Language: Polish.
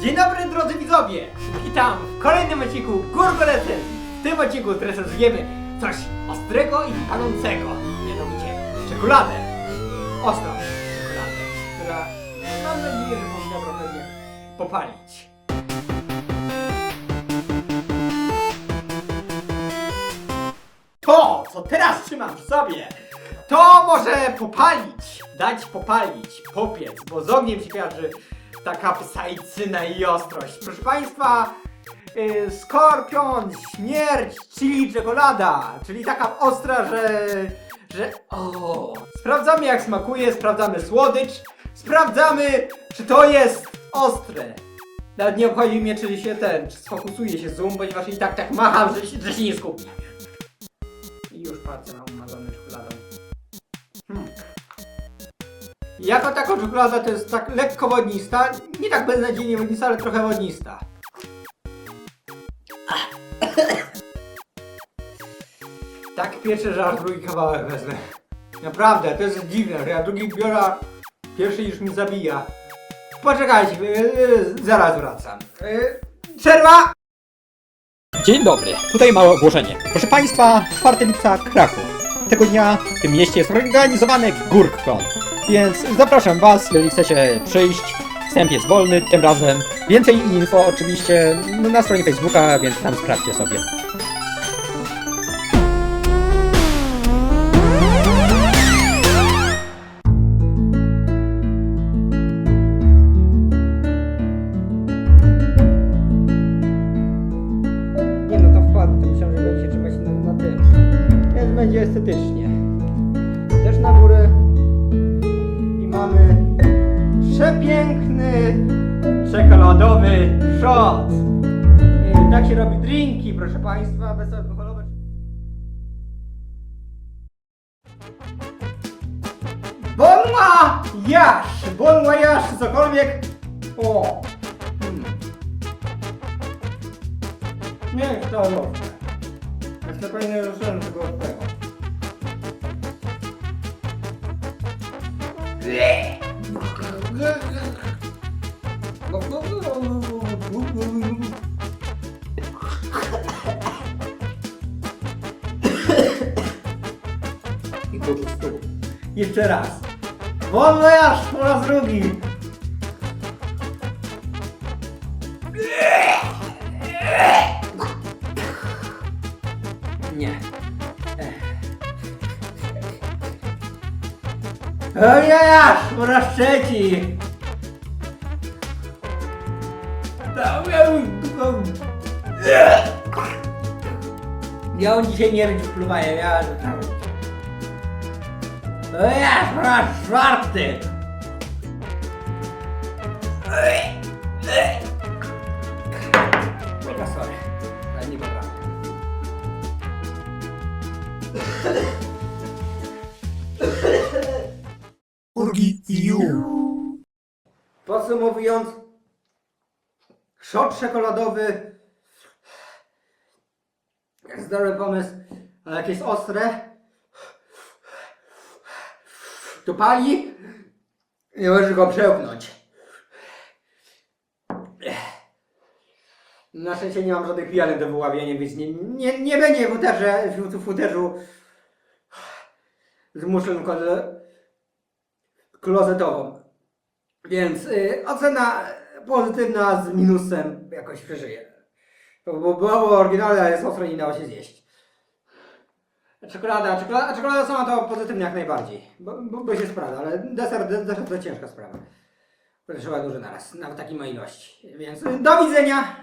Dzień dobry drodzy widzowie! Witam w kolejnym odcinku Górko Recenzji. W tym odcinku zrecenzujemy coś ostrego i palącego. Mianowicie czekoladę. Ostrą czekoladę, która mam nadzieję, że powinna trochę mnie popalić. To, co teraz trzymam w sobie, to może popalić, dać popalić, popiec, bo z ogniem się kojarzy taka psajcyna i ostrość. Proszę Państwa, yy, skorpion, śmierć, chili, czekolada, czyli taka ostra, że... że... O. Sprawdzamy jak smakuje, sprawdzamy słodycz, sprawdzamy czy to jest ostre. Nawet nie obchodzi mnie czy się ten, czy sfokusuje się zoom, ponieważ i tak tak macham, że, się- że się nie skupi. I już palce mam umazane Jako taka czekolada to jest tak lekko wodnista, nie tak beznadziejnie wodnista, ale trochę wodnista. Tak pierwszy, że aż drugi kawałek wezmę. Naprawdę, to jest dziwne, że ja drugi biorę, pierwszy już mi zabija. Poczekajcie, yy, zaraz wracam. Yy, przerwa! Dzień dobry, tutaj małe ogłoszenie. Proszę Państwa, 4 lipca Kraków. Tego dnia w tym mieście jest organizowany GurkCon. Więc zapraszam Was, jeżeli chcecie przyjść. Wstęp jest wolny tym razem. Więcej info oczywiście na stronie Facebooka, więc tam sprawdźcie sobie. Nie no, to wkład, to myślałem, że się trzymać na, na tym. Więc będzie estetycznie. Też na górę. Mamy przepiękny czekoladowy shot. Tak się robi drinki, proszę Państwa, bezalkoholowe. Bon voyage! Bon cokolwiek. O! Mm. Nie, to dobrze. Jest na pewno nie ruszyłem tego tego. I po prostu. Jeszcze raz. Bon voyage po raz drugi. Ojejaż, po raz trzeci. Ja on dzisiaj nie rozpluwaję, ja... Ojejaż, po raz czwarty. Mega sorry, ale nie potrafię. Podsumowując, szot czekoladowy zdrowy pomysł, ale jak jest ostre, to pali nie możesz go przełknąć. Na szczęście nie mam żadnych pijanek do wyławiania, więc nie, nie, nie będzie w futerze, w futerzu z muszlą klozetową. Więc y, ocena pozytywna z minusem jakoś przeżyje. Bo było oryginalne, ale jest ostre i nie dało się zjeść. Czekolada, czekolada, czekolada sama to pozytywnie jak najbardziej. Bo, bo, bo się sprawdza, ale deser, de- deser to ciężka sprawa. Trzeba dużo naraz, nawet takiej ilości. Więc y, do widzenia!